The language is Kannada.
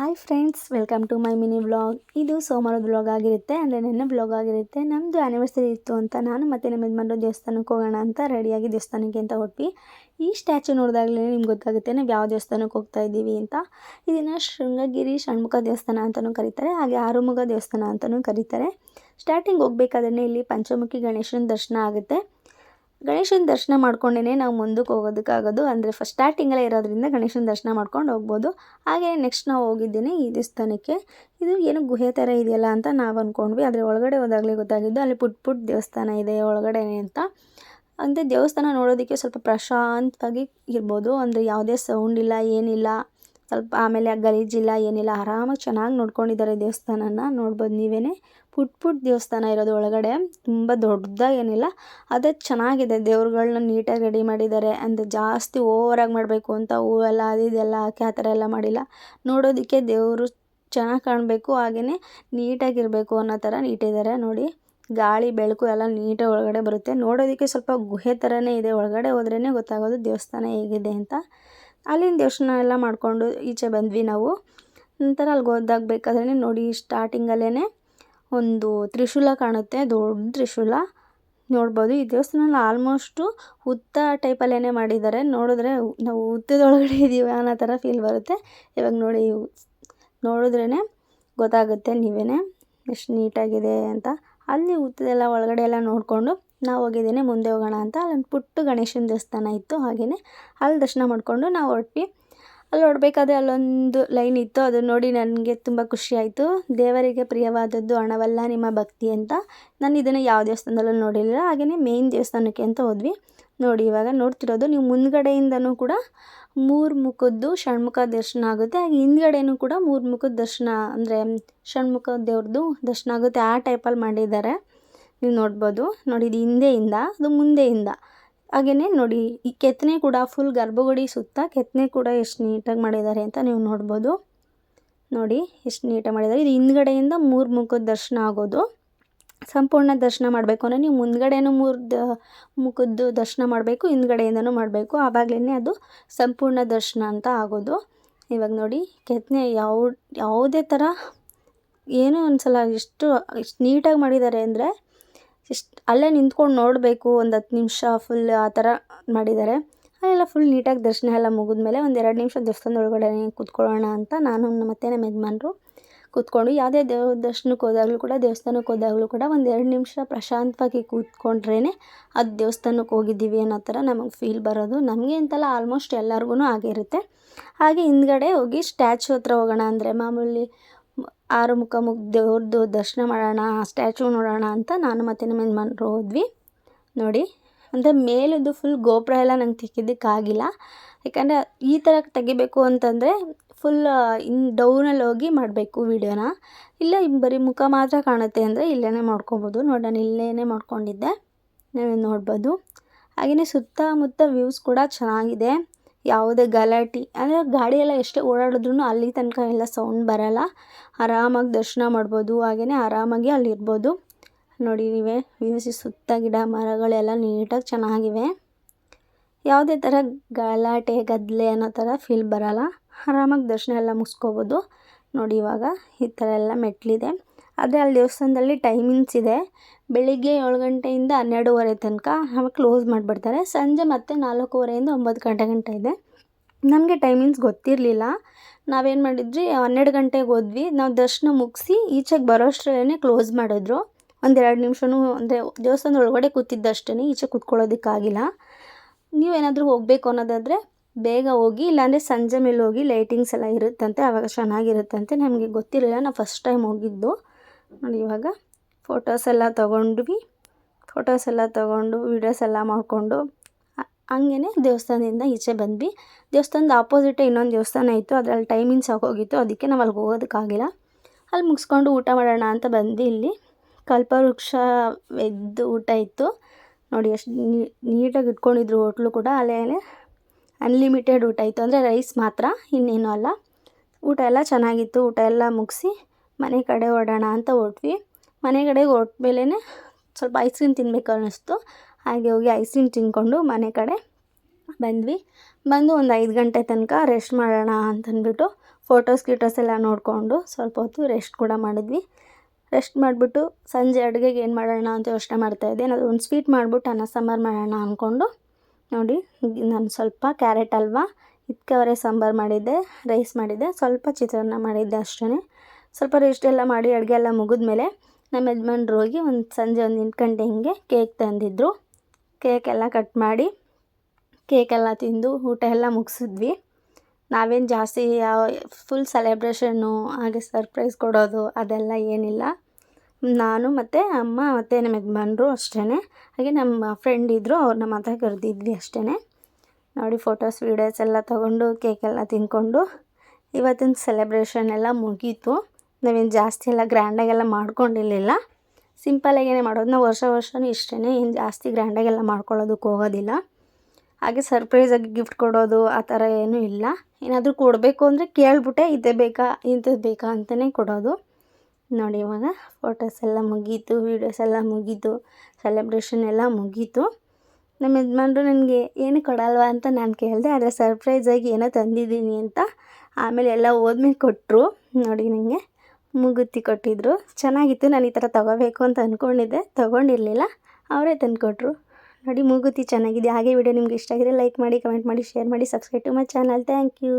Hi friends welcome to my mini vlog ಇದು ಸೋಮವಾರದ ವ್ಲಾಗ್ ಆಗಿರುತ್ತೆ, ಅಂದರೆ ನಿನ್ನೆ ವ್ಲಾಗ್ ಆಗಿರುತ್ತೆ. ನಮ್ಮದು ಆ್ಯನಿವರ್ಸರಿ ಇತ್ತು ಅಂತ ನಾನು ಮತ್ತು ನಮ್ಮ ಯಜಮಾನ್ರು ದೇವಸ್ಥಾನಕ್ಕೆ ಹೋಗೋಣ ಅಂತ ರೆಡಿಯಾಗಿ ದೇವಸ್ಥಾನಕ್ಕೆ ಅಂತ ಹೊಟ್ವಿ ಈ ಸ್ಟ್ಯಾಚು ನೋಡಿದಾಗಲೇ ನಿಮ್ಗೆ ಗೊತ್ತಾಗುತ್ತೆ ನಾವು ಯಾವ ದೇವಸ್ಥಾನಕ್ಕೆ ಹೋಗ್ತಾ ಇದ್ದೀವಿ ಅಂತ. ಇದನ್ನು ಶೃಂಗಗಿರಿ ಷಣ್ಮುಖ ದೇವಸ್ಥಾನ ಅಂತಲೂ ಕರೀತಾರೆ, ಹಾಗೆ ಆರುಮುಖ ದೇವಸ್ಥಾನ ಅಂತಲೂ ಕರೀತಾರೆ. ಸ್ಟಾರ್ಟಿಂಗ್ ಹೋಗ್ಬೇಕಾದ್ರೆ ಇಲ್ಲಿ ಪಂಚಮುಖಿ ಗಣೇಶನ ದರ್ಶನ ಆಗುತ್ತೆ. ಗಣೇಶನ ದರ್ಶನ ಮಾಡ್ಕೊಂಡೇ ನಾವು ಮುಂದಕ್ಕೆ ಹೋಗೋದಕ್ಕಾಗೋದು. ಅಂದರೆ ಫಸ್ಟ್ ಸ್ಟಾರ್ಟಿಂಗಲ್ಲೇ ಇರೋದ್ರಿಂದ ಗಣೇಶನ ದರ್ಶನ ಮಾಡ್ಕೊಂಡು ಹೋಗ್ಬೋದು. ಹಾಗೆ ನೆಕ್ಸ್ಟ್ ನಾವು ಹೋಗಿದ್ದೀನಿ ಈ ದೇವಸ್ಥಾನಕ್ಕೆ. ಇದು ಏನು ಗುಹೆ ಥರ ಇದೆಯಲ್ಲ ಅಂತ ನಾವು ಅಂದ್ಕೊಂಡ್ವಿ ಆದರೆ ಒಳಗಡೆ ಹೋದಾಗಲೇ ಗೊತ್ತಾಗಿದ್ದು ಅಲ್ಲಿ ಪುಟ್ ಪುಟ್ ದೇವಸ್ಥಾನ ಇದೆ ಒಳಗಡೆ ಅಂತ. ಅಂದರೆ ದೇವಸ್ಥಾನ ನೋಡೋದಕ್ಕೆ ಸ್ವಲ್ಪ ಪ್ರಶಾಂತವಾಗಿ ಇರ್ಬೋದು. ಅಂದರೆ ಯಾವುದೇ ಸೌಂಡ್ ಇಲ್ಲ, ಏನಿಲ್ಲ. ಸ್ವಲ್ಪ ಆಮೇಲೆ ಗಲೀಜಿಲ್ಲ ಏನಿಲ್ಲ, ಆರಾಮಾಗಿ ಚೆನ್ನಾಗಿ ನೋಡ್ಕೊಂಡಿದ್ದಾರೆ ದೇವಸ್ಥಾನನ. ನೋಡ್ಬೋದು ನೀವೇ ಪುಟ್ ಪುಟ್ ದೇವಸ್ಥಾನ ಇರೋದು ಒಳಗಡೆ. ತುಂಬ ದೊಡ್ಡದಾಗೇನಿಲ್ಲ ಅದೇ ಚೆನ್ನಾಗಿದೆ. ದೇವ್ರುಗಳನ್ನ ನೀಟಾಗಿ ರೆಡಿ ಮಾಡಿದ್ದಾರೆ. ಅಂದರೆ ಜಾಸ್ತಿ ಓವರಾಗಿ ಮಾಡಬೇಕು ಅಂತ ಹೂವೆಲ್ಲ ಅದು ಇದೆಲ್ಲ ಹಾಕಿ ಆ ಥರ ಎಲ್ಲ ಮಾಡಿಲ್ಲ. ನೋಡೋದಕ್ಕೆ ದೇವರು ಚೆನ್ನಾಗಿ ಕಾಣಬೇಕು ಹಾಗೆಯೇ ನೀಟಾಗಿರಬೇಕು ಅನ್ನೋ ಥರ ನೀಟಿದ್ದಾರೆ. ನೋಡಿ, ಗಾಳಿ, ಬೆಳಕು ಎಲ್ಲ ನೀಟಾಗಿ ಒಳಗಡೆ ಬರುತ್ತೆ. ನೋಡೋದಕ್ಕೆ ಸ್ವಲ್ಪ ಗುಹೆ ಥರನೇ ಇದೆ. ಒಳಗಡೆ ಹೋದ್ರೇ ಗೊತ್ತಾಗೋದು ದೇವಸ್ಥಾನ ಹೇಗಿದೆ ಅಂತ. ಅಲ್ಲಿನ ದರ್ಶನ ಎಲ್ಲ ಮಾಡಿಕೊಂಡು ಈಚೆ ಬಂದ್ವಿ ನಾವು. ನಂತರ ಅಲ್ಲಿಗೆ ಹೋದಾಗಬೇಕಾದ್ರೆ ನೋಡಿ ಸ್ಟಾರ್ಟಿಂಗಲ್ಲೇ ಒಂದು ತ್ರಿಶೂಲ ಕಾಣುತ್ತೆ, ದೊಡ್ಡ ತ್ರಿಶೂಲ. ನೋಡ್ಬೋದು, ಈ ದೇವಸ್ಥಾನ ಆಲ್ಮೋಸ್ಟು ಉತ್ತ ಟೈಪಲ್ಲೇ ಮಾಡಿದ್ದಾರೆ ನೋಡಿದ್ರೆ ನಾವು ಉತ್ತದೊಳಗಡೆ ಇದ್ದೀವಿ ಅನ್ನೋ ಥರ ಫೀಲ್ ಬರುತ್ತೆ. ಇವಾಗ ನೋಡಿ ನೋಡಿದ್ರೇ ಗೊತ್ತಾಗುತ್ತೆ ನೀವೇ ಎಷ್ಟು ನೀಟಾಗಿದೆ ಅಂತ. ಅಲ್ಲಿ ಉತ್ತದೆಲ್ಲ ಒಳಗಡೆ ಎಲ್ಲ ನೋಡಿಕೊಂಡು ನಾವು ಹೋಗಿದ್ದೀನಿ, ಮುಂದೆ ಹೋಗೋಣ ಅಂತ. ಅಲ್ಲೊಂದು ಪುಟ್ಟ ಗಣೇಶನ ದೇವಸ್ಥಾನ ಇತ್ತು ಹಾಗೆಯೇ ಅಲ್ಲಿ ದರ್ಶನ ಮಾಡಿಕೊಂಡು ನಾವು ಹೊರಟ್ವಿ. ಅಲ್ಲಿ ಹೊರಡ್ಬೇಕಾದ್ರೆ ಅಲ್ಲೊಂದು ಲೈನ್ ಇತ್ತು, ಅದನ್ನು ನೋಡಿ ನನಗೆ ತುಂಬ ಖುಷಿಯಾಯಿತು ದೇವರಿಗೆ ಪ್ರಿಯವಾದದ್ದು ಹಣವಲ್ಲ ನಿಮ್ಮ ಭಕ್ತಿ ಅಂತ. ನಾನು ಇದನ್ನು ಯಾವ ದೇವಸ್ಥಾನದಲ್ಲೂ ನೋಡಿಲ್ಲ ಹಾಗೆಯೇ ಮೇಯ್ನ್ ದೇವಸ್ಥಾನಕ್ಕೆ ಅಂತ ಹೋದ್ವಿ. ನೋಡಿ, ಇವಾಗ ನೋಡ್ತಿರೋದು ನೀವು ಮುಂದ್ಗಡೆಯಿಂದನೂ ಕೂಡ ಮೂರು ಮುಖದ್ದು ಷಣ್ಮುಖ ದರ್ಶನ ಆಗುತ್ತೆ, ಹಾಗೆ ಹಿಂದ್ಗಡೆನೂ ಕೂಡ ಮೂರು ಮುಖದ ದರ್ಶನ, ಅಂದರೆ ಷಣ್ಮುಖ ದೇವ್ರದ್ದು ದರ್ಶನ ಆಗುತ್ತೆ ಆ ಟೈಪಲ್ಲಿ ಮಾಡಿದ್ದಾರೆ. ನೀವು ನೋಡ್ಬೋದು. ನೋಡಿ, ಇದು ಹಿಂದೆಯಿಂದ, ಅದು ಮುಂದೆಯಿಂದ. ಹಾಗೆಯೇ ನೋಡಿ, ಈ ಕೆತ್ತನೆ ಕೂಡ ಫುಲ್ ಗರ್ಭಗುಡಿ ಸುತ್ತ ಕೆತ್ತನೆ ಕೂಡ ಎಷ್ಟು ನೀಟಾಗಿ ಮಾಡಿದ್ದಾರೆ ಅಂತ ನೀವು ನೋಡ್ಬೋದು. ನೋಡಿ, ಎಷ್ಟು ನೀಟಾಗಿ ಮಾಡಿದ್ದಾರೆ. ಇದು ಹಿಂದ್ಗಡೆಯಿಂದ ಮೂರು ಮುಖದ ದರ್ಶನ ಆಗೋದು. ಸಂಪೂರ್ಣ ದರ್ಶನ ಮಾಡಬೇಕು ಅಂದರೆ ನೀವು ಮುಂದ್ಗಡೆನೂ ಮೂರು ದ, ಮುಖದ್ದು ದರ್ಶನ ಮಾಡಬೇಕು, ಹಿಂದ್ಗಡೆಯಿಂದನೂ ಮಾಡಬೇಕು. ಆವಾಗಲೇ ಅದು ಸಂಪೂರ್ಣ ದರ್ಶನ ಅಂತ ಆಗೋದು. ಇವಾಗ ನೋಡಿ, ಕೆತ್ತನೆ ಯಾವ, ಯಾವುದೇ ಥರ, ಏನೂ ಒಂದು ಸಲ ಎಷ್ಟು ಎಷ್ಟು ನೀಟಾಗಿ ಮಾಡಿದ್ದಾರೆ ಅಂದರೆ ಎಷ್ಟು, ಅಲ್ಲೇ ನಿಂತ್ಕೊಂಡು ನೋಡಬೇಕು, ಒಂದು ಹತ್ತು ನಿಮಿಷ ಫುಲ್ ಆ ಥರ ಮಾಡಿದ್ದಾರೆ ಅಲ್ಲೆಲ್ಲ ಫುಲ್ ನೀಟಾಗಿ ದರ್ಶನ ಎಲ್ಲ ಮುಗಿದ್ಮೇಲೆ ಒಂದು ಎರಡು ನಿಮಿಷ ದೇವಸ್ಥಾನದ ಒಳಗಡೆ ಕೂತ್ಕೊಳ್ಳೋಣ ಅಂತ ನಾನು ಮತ್ತು ನಮ್ಮ ಯಜಮಾನ್ರು ಕೂತ್ಕೊಂಡು ಯಾವುದೇ ದೇವ, ದರ್ಶನಕ್ಕೆ ಹೋದಾಗಲೂ ಕೂಡ, ದೇವಸ್ಥಾನಕ್ಕೆ ಹೋದಾಗಲೂ ಕೂಡ ಒಂದು ಎರಡು ನಿಮಿಷ ಪ್ರಶಾಂತವಾಗಿ ಕೂತ್ಕೊಂಡ್ರೇ ಅದು ದೇವಸ್ಥಾನಕ್ಕೆ ಹೋಗಿದ್ದೀವಿ ಅನ್ನೋ ಥರ ನಮಗೆ ಫೀಲ್ ಬರೋದು. ನಮಗೆ ಅಂತಲ್ಲ ಆಲ್ಮೋಸ್ಟ್ ಎಲ್ಲರಿಗೂ ಆಗಿರುತ್ತೆ ಹಾಗೆ ಹಿಂದ್ಗಡೆ ಹೋಗಿ ಸ್ಟ್ಯಾಚು ಹತ್ರ ಹೋಗೋಣ ಅಂದರೆ ಮಾಮೂಲಿ ಆರು ಮುಖ ದೇವ್ರದ್ದು ದರ್ಶನ ಮಾಡೋಣ, ಸ್ಟ್ಯಾಚು ನೋಡೋಣ ಅಂತ ನಾನು ಮತ್ತೆ ನಮ್ಮ ಯಜಮಾನ್ರು ಹೋದ್ವಿ. ನೋಡಿ, ಅಂದರೆ ಮೇಲದ್ದು ಫುಲ್ ಗೋಪುರ ಎಲ್ಲ ನಂಗೆ ತೆಗಿಯೋದಕ್ಕಾಗಿಲ್ಲ ಯಾಕಂದರೆ ಈ ಥರ ತೆಗಿಬೇಕು ಅಂತಂದರೆ ಫುಲ್ ಇನ್ ಡೌನಲ್ಲಿ ಹೋಗಿ ಮಾಡಬೇಕು ವೀಡಿಯೋನ. ಇಲ್ಲ ಬರೀ ಮುಖ ಮಾತ್ರ ಕಾಣುತ್ತೆ ಅಂದರೆ ಇಲ್ಲೇ ಮಾಡ್ಕೊಬೋದು. ನೋಡಿ ನಾನು ಇಲ್ಲೇ ಮಾಡ್ಕೊಂಡಿದ್ದೆ. ನೀವು ನೋಡ್ಬೋದು. ಹಾಗೆಯೇ ಸುತ್ತಮುತ್ತ ವ್ಯೂಸ್ ಕೂಡ ಚೆನ್ನಾಗಿದೆ. ಯಾವುದೇ ಗಲಾಟೆ, ಅಂದರೆ ಗಾಡಿ ಎಲ್ಲ ಎಷ್ಟೇ ಓಡಾಡಿದ್ರೂ ಅಲ್ಲಿ ತನಕ ಎಲ್ಲ ಸೌಂಡ್ ಬರೋಲ್ಲ. ಆರಾಮಾಗಿ ದರ್ಶನ ಮಾಡ್ಬೋದು ಹಾಗೆಯೇ ಆರಾಮಾಗಿ ಅಲ್ಲಿರ್ಬೋದು. ನೋಡಿ, ನೀವೇ ವ್ಯೂಸ್ ಸುತ್ತ ಗಿಡ ಮರಗಳೆಲ್ಲ ನೀಟಾಗಿ ಚೆನ್ನಾಗಿವೆ. ಯಾವುದೇ ಥರ ಗಲಾಟೆ ಗದ್ದಲೆ ಅನ್ನೋ ಥರ ಫೀಲ್ ಬರೋಲ್ಲ. ಆರಾಮಾಗಿ ದರ್ಶನ ಎಲ್ಲ ಮುಗಿಸ್ಕೋಬೋದು. ನೋಡಿ, ಇವಾಗ ಈ ಥರ ಎಲ್ಲ ಮೆಟ್ಲಿದೆ. ಆದರೆ ಅಲ್ಲಿ ದೇವಸ್ಥಾನದಲ್ಲಿ ಟೈಮಿಂಗ್ಸ್ ಇದೆ. ಬೆಳಿಗ್ಗೆ ಏಳು ಗಂಟೆಯಿಂದ ಹನ್ನೆರಡೂವರೆ ತನಕ ಆಮೇಲೆ ಕ್ಲೋಸ್ ಮಾಡಿಬಿಡ್ತಾರೆ. ಸಂಜೆ ಮತ್ತೆ ನಾಲ್ಕೂವರೆಯಿಂದ ಒಂಬತ್ತು ಗಂಟೆ ಗಂಟೆ ಇದೆ. ನಮಗೆ ಟೈಮಿಂಗ್ಸ್ ಗೊತ್ತಿರಲಿಲ್ಲ. ನಾವೇನು ಮಾಡಿದ್ವಿ, ಹನ್ನೆರಡು ಗಂಟೆಗೆ ಹೋದ್ವಿ. ನಾವು ದರ್ಶನ ಮುಗಿಸಿ ಈಚೆಗೆ ಬರೋಷ್ಟರಲ್ಲೇ ಕ್ಲೋಸ್ ಮಾಡಿದ್ರು. ಒಂದೆರಡು ನಿಮಿಷವೂ ಅಂದರೆ ದೇವಸ್ಥಾನದ ಒಳಗಡೆ ಕೂತಿದ್ದಷ್ಟೇ ಈಚೆ ಕೂತ್ಕೊಳ್ಳೋದಕ್ಕಾಗಿಲ್ಲ. ನೀವೇನಾದರೂ ಹೋಗಬೇಕು ಅನ್ನೋದಾದರೆ ಬೇಗ ಹೋಗಿ, ಇಲ್ಲಾಂದರೆ ಸಂಜೆ ಮೇಲೆ ಹೋಗಿ ಲೈಟಿಂಗ್ಸ್ ಎಲ್ಲ ಇರುತ್ತಂತೆ ಆವಾಗ ಚೆನ್ನಾಗಿರುತ್ತಂತೆ. ನಮಗೆ ಗೊತ್ತಿರಲಿಲ್ಲ. ನಾವು ಫಸ್ಟ್ ಟೈಮ್ ಹೋಗಿದ್ದು. ನೋಡಿ, ಇವಾಗ ಫೋಟೋಸ್ ಎಲ್ಲ ತೊಗೊಂಡ್ವಿ. ಫೋಟೋಸ್ ಎಲ್ಲ ತೊಗೊಂಡು ವೀಡಿಯೋಸ್ ಎಲ್ಲ ಮಾಡಿಕೊಂಡು ಹಂಗೇ ದೇವಸ್ಥಾನದಿಂದ ಈಚೆ ಬಂದ್ವಿ. ದೇವಸ್ಥಾನದ ಆಪೋಸಿಟೇ ಇನ್ನೊಂದು ದೇವಸ್ಥಾನ ಇತ್ತು, ಅದರಲ್ಲಿ ಟೈಮಿಂಗ್ಸ್ ಆಗೋಗಿತ್ತು, ಅದಕ್ಕೆ ನಾವು ಅಲ್ಲಿಗೆ ಹೋಗೋದಕ್ಕಾಗಿಲ್ಲ. ಅಲ್ಲಿ ಮುಗಿಸ್ಕೊಂಡು ಊಟ ಮಾಡೋಣ ಅಂತ ಬಂದು ಇಲ್ಲಿ. ಕಲ್ಪವೃಕ್ಷ ಎದ್ದು ಊಟ ಇತ್ತು. ನೋಡಿ, ಎಷ್ಟು ನೀಟಾಗಿ ಇಟ್ಕೊಂಡಿದ್ರು ಹೋಟ್ಲು ಕೂಡ, ಅಲ್ಲೇ ಅನ್ಲಿಮಿಟೆಡ್ ಊಟ ಇತ್ತು. ಅಂದರೆ ರೈಸ್ ಮಾತ್ರ, ಇನ್ನೇನು ಅಲ್ಲ. ಊಟ ಎಲ್ಲ ಚೆನ್ನಾಗಿತ್ತು, ಊಟ ಎಲ್ಲ ಮುಗಿಸಿ. ಮನೆ ಕಡೆ ಹೊಡೋಣ ಅಂತ ಹೊರಟ್ವಿ. ಮನೆ ಕಡೆಗೆ ಹೊರಟ ಸ್ವಲ್ಪ ಐಸ್ ಕ್ರೀಮ್ ತಿನ್ನಬೇಕು ಅನ್ನಿಸ್ತು. ಹಾಗೆ ಹೋಗಿ ಐಸ್ ಕ್ರೀಮ್ ತಿಂದ್ಕೊಂಡು ಮನೆ ಕಡೆ ಬಂದ್ವಿ. ಬಂದು ಒಂದು ಐದು ಗಂಟೆ ತನಕ ರೆಸ್ಟ್ ಮಾಡೋಣ ಅಂತಂದ್ಬಿಟ್ಟು ಫೋಟೋಸ್ ಗೀಟೋಸ್ ಎಲ್ಲ ನೋಡಿಕೊಂಡು ಸ್ವಲ್ಪ ಹೊತ್ತು ರೆಸ್ಟ್ ಕೂಡ ಮಾಡಿದ್ವಿ. ರೆಸ್ಟ್ ಮಾಡಿಬಿಟ್ಟು ಸಂಜೆ ಅಡುಗೆಗೆ ಏನು ಮಾಡೋಣ ಅಂತ ಯೋಚನೆ ಮಾಡ್ತಾಯಿದ್ದೆ ಏನಾದರೂ ಒಂದು ಸ್ವೀಟ್ ಮಾಡಿಬಿಟ್ಟು ಅನ್ನ ಸಾಂಬಾರು ಮಾಡೋಣ ಅಂದ್ಕೊಂಡು ನೋಡಿ ನಾನು ಸ್ವಲ್ಪ ಕ್ಯಾರೆಟ್ ಹಲ್ವಾ ಅವರೇ ಸಾಂಬಾರು ಮಾಡಿದ್ದೆ ರೈಸ್ ಮಾಡಿದ್ದೆ. ಸ್ವಲ್ಪ ಚಿತ್ರಾನ್ನ ಮಾಡಿದ್ದೆ ಅಷ್ಟೇ ಸ್ವಲ್ಪ ರೆಸ್ಟ್ ಎಲ್ಲ ಮಾಡಿ, ಅಡುಗೆ ಎಲ್ಲ ಮುಗಿದ್ಮೇಲೆ ನಮ್ಮ ಯಜಮಾನ್ರು ಹೋಗಿ ಒಂದು ಸಂಜೆ ಒಂದು ಎಂಟು ಗಂಟೆ ಹಿಂಗೆ ಕೇಕ್ ತಂದಿದ್ದರು ಕೇಕ್ ಎಲ್ಲ ಕಟ್ ಮಾಡಿ ಕೇಕೆಲ್ಲ ತಿಂದು ಊಟ ಎಲ್ಲ ಮುಗಿಸಿದ್ವಿ. ನಾವೇನು ಜಾಸ್ತಿ ಫುಲ್ ಸೆಲೆಬ್ರೇಷನ್ನು ಹಾಗೆ ಸರ್ಪ್ರೈಸ್ ಕೊಡೋದು ಅದೆಲ್ಲ ಏನಿಲ್ಲ. ನಾನು ಮತ್ತು ಅಮ್ಮ ಮತ್ತು ನಮ್ಮ ಯಜಮಾನ್ರು ಅಷ್ಟೇ ಹಾಗೆ ನಮ್ಮ ಫ್ರೆಂಡ್ ಇದ್ದರು ನಮ್ಮ ಮಾತ್ರ ಕರೆದಿದ್ವಿ ಅಷ್ಟೇ ನೋಡಿ ಫೋಟೋಸ್ ವೀಡಿಯೋಸ್ ಎಲ್ಲ ತೊಗೊಂಡು ಕೇಕೆಲ್ಲ ತಿಂದ್ಕೊಂಡು ಇವತ್ತಿನ ಸೆಲೆಬ್ರೇಷನ್ ಎಲ್ಲ ಮುಗೀತು. ನಾವೇನು ಜಾಸ್ತಿ ಎಲ್ಲ ಗ್ರ್ಯಾಂಡಾಗೆಲ್ಲ ಮಾಡ್ಕೊಂಡಿರಲಿಲ್ಲ. ಸಿಂಪಲಾಗೇ ಮಾಡೋದು ನಾವು ವರ್ಷ ವರ್ಷವೂ ಇಷ್ಟೇ ಏನು ಜಾಸ್ತಿ ಗ್ರ್ಯಾಂಡಾಗೆಲ್ಲ ಮಾಡ್ಕೊಳ್ಳೋದಕ್ಕೆ ಹೋಗೋದಿಲ್ಲ. ಹಾಗೆ ಸರ್ಪ್ರೈಸಾಗಿ ಗಿಫ್ಟ್ ಕೊಡೋದು ಆ ಥರ ಏನೂ ಇಲ್ಲ. ಏನಾದರೂ ಕೊಡಬೇಕು ಅಂದರೆ ಕೇಳ್ಬಿಟ್ಟೆ, ಇದೇ ಬೇಕಾ, ಇಂಥದ್ದು ಬೇಕಾ ಅಂತಲೇ ಕೊಡೋದು. ನೋಡಿ ಇವಾಗ ಫೋಟೋಸ್ ಎಲ್ಲ ಮುಗೀತು ವೀಡಿಯೋಸ್ ಎಲ್ಲ ಮುಗೀತು ಸೆಲೆಬ್ರೇಷನ್ ಎಲ್ಲ ಮುಗೀತು. ನಮ್ಮ ಯಜಮಾನ್ರು ನನಗೆ, ಏನು ಕೊಡಲ್ವಾ? ಅಂತ ನಾನು ಕೇಳಿದೆ ಆದರೆ ಸರ್ಪ್ರೈಸಾಗಿ ಏನೋ ತಂದಿದ್ದೀನಿ ಅಂತ. ಆಮೇಲೆ ಎಲ್ಲ ಹೋದ್ಮೇಲೆ ಕೊಟ್ಟರು ನೋಡಿ ನನಗೆ ಮೂಗುತ್ತಿ ಕೊಟ್ಟಿದ್ದರು ಚೆನ್ನಾಗಿತ್ತು, ನಾನು ಈ ಥರ ತೊಗೋಬೇಕು ಅಂತ ಅಂದ್ಕೊಂಡಿದ್ದೆ ತೊಗೊಂಡಿರಲಿಲ್ಲ, ಅವರೇ ತಂದುಕೊಟ್ರು. ನೋಡಿ, ಮೂಗುತಿ ಚೆನ್ನಾಗಿದೆ. ಹಾಗೆ ವಿಡಿಯೋ ನಿಮ್ಗೆ ಇಷ್ಟ ಆಗಿದೆ ಲೈಕ್ ಮಾಡಿ ಕಮೆಂಟ್ ಮಾಡಿ ಶೇರ್ ಮಾಡಿ subscribe to my channel thank you